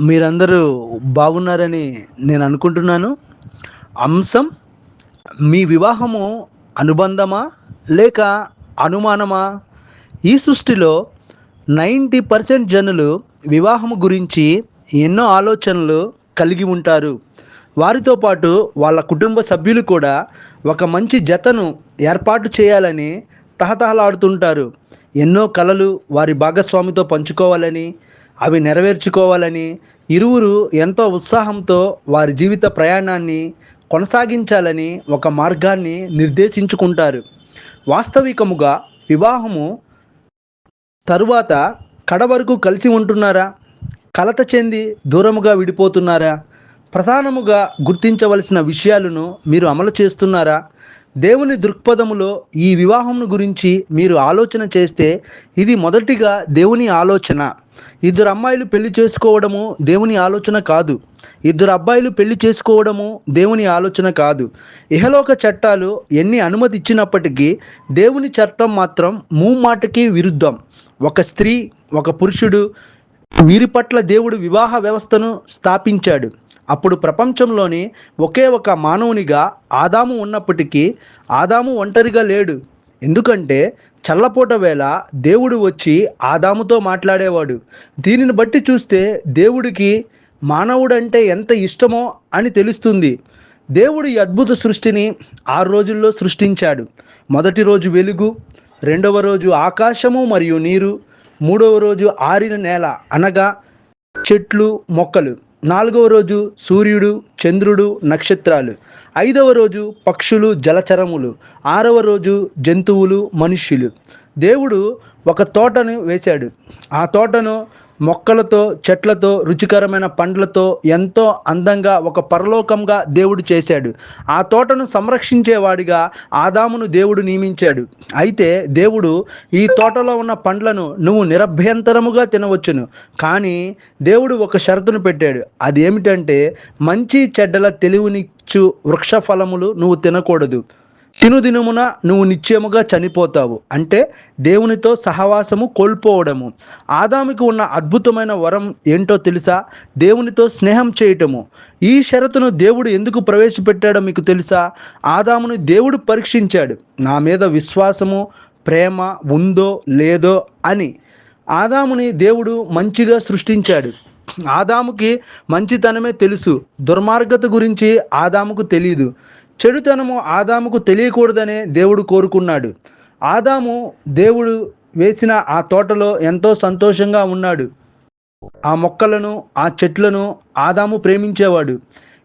మీరందరూ బాగున్నారని నేను అనుకుంటున్నాను. అంశం మీ వివాహము అనుబంధమా లేక అనుమానమా? ఈ సృష్టిలో నైంటీ పర్సెంట్ జనులు వివాహము గురించి ఎన్నో ఆలోచనలు కలిగి ఉంటారు. వారితో పాటు వాళ్ళ కుటుంబ సభ్యులు కూడా ఒక మంచి జతను ఏర్పాటు చేయాలని తహతహలాడుతుంటారు. ఎన్నో కలలు వారి భాగస్వామితో పంచుకోవాలని అవి నెరవేర్చుకోవాలని ఇరువురు ఎంతో ఉత్సాహంతో వారి జీవిత ప్రయాణాన్ని కొనసాగించాలని ఒక మార్గాన్ని నిర్దేశించుకుంటారు. వాస్తవికముగా వివాహము తరువాత కడ వరకు కలిసి ఉంటున్నారా? కలత చెంది దూరముగా విడిపోతున్నారా? ప్రధానముగా గుర్తించవలసిన విషయాలను మీరు అమలు చేస్తున్నారా? దేవుని దృక్పథములో ఈ వివాహం గురించి మీరు ఆలోచన చేస్తే ఇది మొదటిగా దేవుని ఆలోచన. ఇద్దరు అమ్మాయిలు పెళ్ళి చేసుకోవడము దేవుని ఆలోచన కాదు. ఇద్దరు అబ్బాయిలు పెళ్ళి చేసుకోవడము దేవుని ఆలోచన కాదు. ఇహలోక చట్టాలు ఎన్ని అనుమతి ఇచ్చినప్పటికీ దేవుని చట్టం మాత్రం మూమాటకి విరుద్ధం. ఒక స్త్రీ ఒక పురుషుడు వీరి పట్ల దేవుడు వివాహ వ్యవస్థను స్థాపించాడు. అప్పుడు ప్రపంచంలోని ఒకే ఒక మానవునిగా ఆదాము ఉన్నప్పటికీ ఆదాము ఒంటరిగా లేడు. ఎందుకంటే చల్లపూట వేళ దేవుడు వచ్చి ఆదాముతో మాట్లాడేవాడు. దీనిని బట్టి చూస్తే దేవుడికి మానవుడంటే ఎంత ఇష్టమో అని తెలుస్తుంది. దేవుడు ఈ అద్భుత సృష్టిని ఆరు రోజుల్లో సృష్టించాడు. మొదటి రోజు వెలుగు రెండవ రోజు ఆకాశము మరియు నీరు మూడవ రోజు ఆరిన నేల అనగా చెట్లు మొక్కలు. నాలుగవ రోజు సూర్యుడు చంద్రుడు నక్షత్రాలు. ఐదవ రోజు పక్షులు జలచరములు. ఆరవ రోజు జంతువులు మనుష్యులు. దేవుడు ఒక తోటను వేశాడు. ఆ తోటను మొక్కలతో చెట్లతో రుచికరమైన పండ్లతో ఎంతో అందంగా ఒక పరలోకంగా దేవుడు చేశాడు. ఆ తోటను సంరక్షించేవాడిగా ఆదామును దేవుడు నియమించాడు. అయితే దేవుడు ఈ తోటలో ఉన్న పండ్లను నువ్వు నిరభ్యంతరముగా తినవచ్చును. కానీ దేవుడు ఒక షరతును పెట్టాడు. అది ఏమిటంటే మంచి చెడ్డల తెలివినిచ్చు వృక్ష ఫలములు నువ్వు తినకూడదు. తినుదినమున నువ్వు నిశ్చయముగా చనిపోతావు. అంటే దేవునితో సహవాసము కోల్పోవడము. ఆదాముకి ఉన్న అద్భుతమైన వరం ఏంటో తెలుసా? దేవునితో స్నేహం చేయటము. ఈ షరతును దేవుడు ఎందుకు ప్రవేశపెట్టాడో మీకు తెలుసా? ఆదామును దేవుడు పరీక్షించాడు. నా మీద విశ్వాసము ప్రేమ ఉందో లేదో అని. ఆదాముని దేవుడు మంచిగా సృష్టించాడు. ఆదాముకి మంచితనమే తెలుసు. దుర్మార్గత గురించి ఆదాముకు తెలియదు చెడుతనము ఆదాముకు తెలియకూడదనే దేవుడు కోరుకున్నాడు. ఆదాము దేవుడు వేసిన ఆ తోటలో ఎంతో సంతోషంగా ఉన్నాడు. ఆ మొక్కలను ఆ చెట్లను ఆదాము ప్రేమించేవాడు.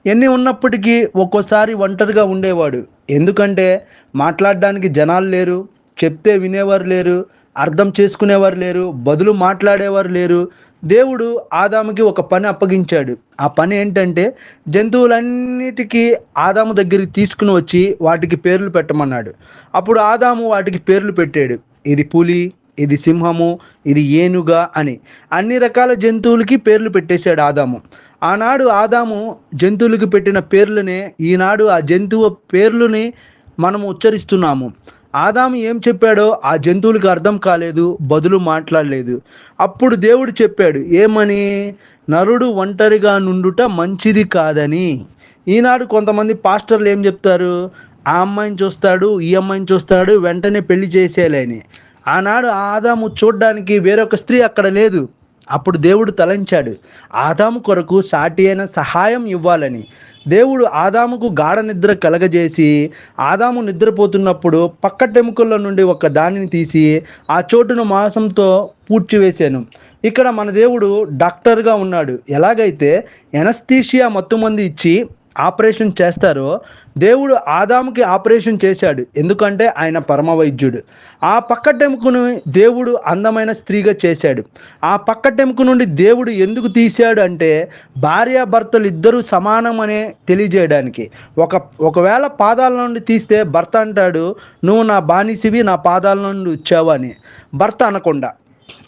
ఎన్ని ఉన్నప్పటికీ ఒక్కోసారి ఒంటరిగా ఉండేవాడు. ఎందుకంటే మాట్లాడడానికి జనాలు లేరు చెప్తే వినేవారు లేరు అర్థం చేసుకునేవారు లేరు బదులు మాట్లాడేవారు లేరు. దేవుడు ఆదాముకి ఒక పని అప్పగించాడు. ఆ పని ఏంటంటే జంతువులన్నిటికీ ఆదాము దగ్గరికి తీసుకుని వచ్చి వాటికి పేర్లు పెట్టమన్నాడు. అప్పుడు ఆదాము వాటికి పేర్లు పెట్టాడు. ఇది పులి ఇది సింహము ఇది ఏనుగ అని. అన్ని రకాల జంతువులకి పేర్లు పెట్టేశాడు ఆదాము. ఆనాడు ఆదాము జంతువులకు పెట్టిన పేర్లనే ఈనాడు ఆ జంతువు పేర్లని మనము ఉచ్చరిస్తున్నాము. ఆదాము ఏం చెప్పాడో ఆ జంతువులకు అర్థం కాలేదు బదులు మాట్లాడలేదు. అప్పుడు దేవుడు చెప్పాడు ఏమని? నరుడు ఒంటరిగా నుండుట మంచిది కాదని. ఈనాడు కొంతమంది పాస్టర్లు ఏం చెప్తారు? ఆ అమ్మాయిని చూస్తాడు ఈ అమ్మాయిని చూస్తాడు వెంటనే పెళ్ళి చేసేయాలని. ఆనాడు ఆదాము చూడ్డానికి వేరొక స్త్రీ అక్కడ లేదు. అప్పుడు దేవుడు తలంచాడు ఆదాము కొరకు సాటి అయిన సహాయం ఇవ్వాలని. దేవుడు ఆదాముకు గాఢ నిద్ర కలగజేసి ఆదాము నిద్రపోతున్నప్పుడు పక్క టెముకల్లో నుండి ఒక దానిని తీసి ఆ చోటును మాంసంతో పూడ్చివేశాను. ఇక్కడ మన దేవుడు డాక్టర్గా ఉన్నాడు. ఎలాగైతే ఎనస్థీషియా మత్తుమంది ఇచ్చి ఆపరేషన్ చేస్తారో దేవుడు ఆదాముకి ఆపరేషన్ చేశాడు. ఎందుకంటే ఆయన పరమ వైద్యుడు ఆ పక్కటెముకను దేవుడు అందమైన స్త్రీగా చేశాడు. ఆ పక్కటెముక నుండి దేవుడు ఎందుకు తీశాడు అంటే భార్యాభర్తలు ఇద్దరూ సమానమనే తెలియజేయడానికి. ఒక ఒకవేళ పాదాల నుండి తీస్తే భర్త అంటాడు నువ్వు నా బానిసివి నా పాదాల నుండి వచ్చావు అని. భర్త అనకుండా.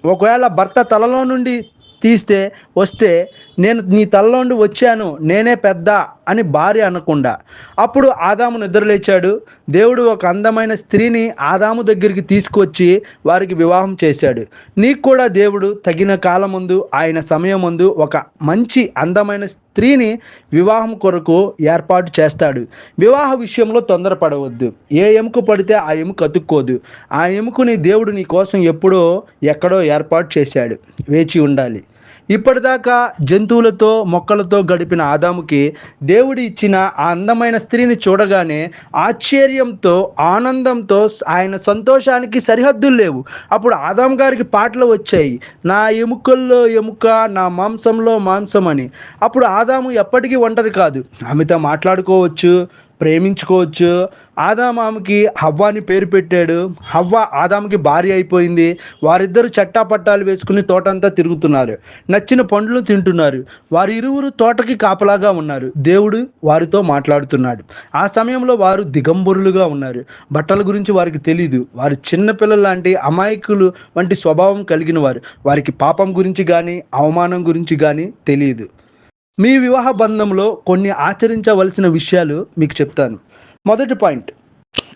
ఒకవేళ భర్త తలలో నుండి తీస్తే వస్తే నేను నీ తలలో వచ్చాను నేనే పెద్ద అని భార్య అనకుండా. అప్పుడు ఆదాము నిద్రలేచాడు. దేవుడు ఒక అందమైన స్త్రీని ఆదాము దగ్గరికి తీసుకొచ్చి వారికి వివాహం చేశాడు. నీకు కూడా దేవుడు తగిన కాలం ముందు ఆయన సమయం ముందు ఒక మంచి అందమైన స్త్రీని వివాహం కొరకు ఏర్పాటు చేస్తాడు. వివాహ విషయంలో తొందరపడవద్దు. ఏ ఎముక పడితే ఆ ఎముక అతుక్కోదు. ఆ ఎముకని దేవుడు నీ కోసం ఎప్పుడో ఎక్కడో ఏర్పాటు చేశాడు. వేచి ఉండాలి. ఇప్పటిదాకా జంతువులతో మొక్కలతో గడిపిన ఆదాముకి దేవుడు ఇచ్చిన ఆ అందమైన స్త్రీని చూడగానే ఆశ్చర్యంతో ఆనందంతో ఆయన సంతోషానికి సరిహద్దులు లేవు. అప్పుడు ఆదాం గారికి పాటలు వచ్చాయి. నా ఎముకల్లో ఎముక నా మాంసంలో మాంసం అని అప్పుడు ఆదాము ఎప్పటికీ ఒంటరి కాదు. ఆమెతో మాట్లాడుకోవచ్చు. ప్రేమించుకోవచ్చు. ఆదామామకి హవ్వ హవ్వాని పేరు పెట్టాడు. హవ్వ ఆదాముకి భార్య అయిపోయింది. వారిద్దరు చట్టాపట్టాలు వేసుకుని తోటంతా తిరుగుతున్నారు. నచ్చిన పండ్లు తింటున్నారు. వారి ఇరువురు తోటకి కాపలాగా ఉన్నారు. దేవుడు వారితో మాట్లాడుతున్నాడు. ఆ సమయంలో వారు దిగంబరులుగా ఉన్నారు. బట్టల గురించి వారికి తెలియదు వారు చిన్నపిల్లల లాంటి అమాయకులు వంటి స్వభావం కలిగిన వారు. వారికి పాపం గురించి కానీ అవమానం గురించి కానీ తెలియదు మీ వివాహ బంధంలో కొన్ని ఆచరించవలసిన విషయాలు మీకు చెప్తాను. మొదటి పాయింట్.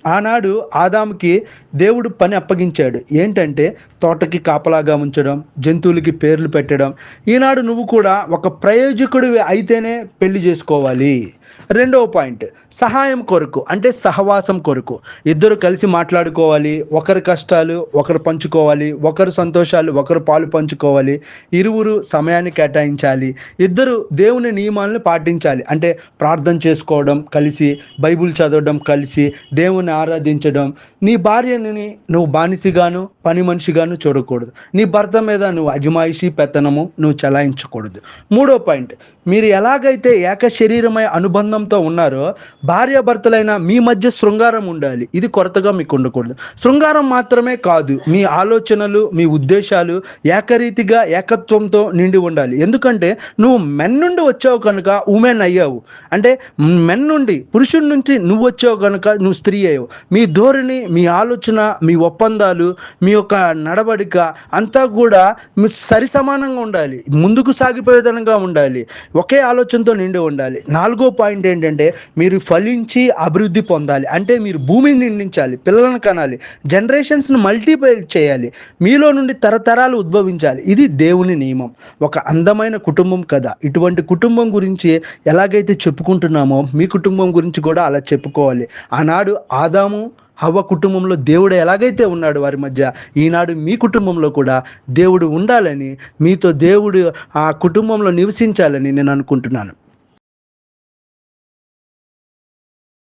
ఆనాడు ఆదాముకి దేవుడు పని అప్పగించాడు. ఏంటంటే తోటకి కాపలాగా ఉంచడం జంతువులకి పేర్లు పెట్టడం. ఈనాడు నువ్వు కూడా ఒక ప్రయోజకుడు అయితేనే పెళ్ళి చేసుకోవాలి. రెండవ పాయింట్ సహాయం కొరకు అంటే సహవాసం కొరకు. ఇద్దరు కలిసి మాట్లాడుకోవాలి ఒకరి కష్టాలు ఒకరు పంచుకోవాలి ఒకరు సంతోషాలు ఒకరు పాలు పంచుకోవాలి. ఇరువురు సమయాన్ని కేటాయించాలి. ఇద్దరు దేవుని నియమాలను పాటించాలి. అంటే ప్రార్థన చేసుకోవడం కలిసి బైబుల్ చదవడం కలిసి దేవుని ఆరాధించడం. నీ భార్యని నువ్వు బానిసిగాను పని మనిషిగాను చూడకూడదు. నీ భర్త మీద నువ్వు అజమాయిషి పెత్తనము నువ్వు చలాయించకూడదు. మూడో పాయింట్ మీరు ఎలాగైతే ఏక శరీరమై అనుబంధంతో ఉన్నారో భార్యాభర్తలైన మీ మధ్య శృంగారం ఉండాలి. ఇది కొరతగా మీకు ఉండకూడదు. శృంగారం మాత్రమే కాదు మీ ఆలోచనలు మీ ఉద్దేశాలు ఏకరీతిగా ఏకత్వంతో నిండి ఉండాలి. ఎందుకంటే నువ్వు మెన్ నుండి వచ్చావు కనుక ఉమెన్ అయ్యావు. అంటే మెన్ నుండి పురుషుడి నుంచి నువ్వు వచ్చావు కనుక నువ్వు స్త్రీ అయ్యావు. మీ ధోరణి మీ ఆలోచన మీ ఒప్పందాలు మీ యొక్క నడవడిక అంతా కూడా సరి సమానంగా ఉండాలి. ముందుకు సాగిపోయే విధంగా ఉండాలి. ఒకే ఆలోచనతో నిండి ఉండాలి. నాలుగో పాయింట్ ఏంటంటే మీరు ఫలించి అభివృద్ధి పొందాలి. అంటే మీరు భూమిని నిండించాలి పిల్లలను కనాలి జనరేషన్స్ని మల్టిపై చేయాలి మీలో నుండి తరతరాలు ఉద్భవించాలి. ఇది దేవుని నియమం. ఒక అందమైన కుటుంబం కదా. ఇటువంటి కుటుంబం గురించి ఎలాగైతే చెప్పుకుంటున్నామో మీ కుటుంబం గురించి కూడా అలా చెప్పుకోవాలి. ఆనాడు ఆదాము హవ్వ కుటుంబంలో దేవుడు ఎలాగైతే ఉన్నాడు వారి మధ్య ఈనాడు మీ కుటుంబంలో కూడా దేవుడు ఉండాలని మీతో దేవుడు ఆ కుటుంబంలో నివసించాలని నేను అనుకుంటున్నాను.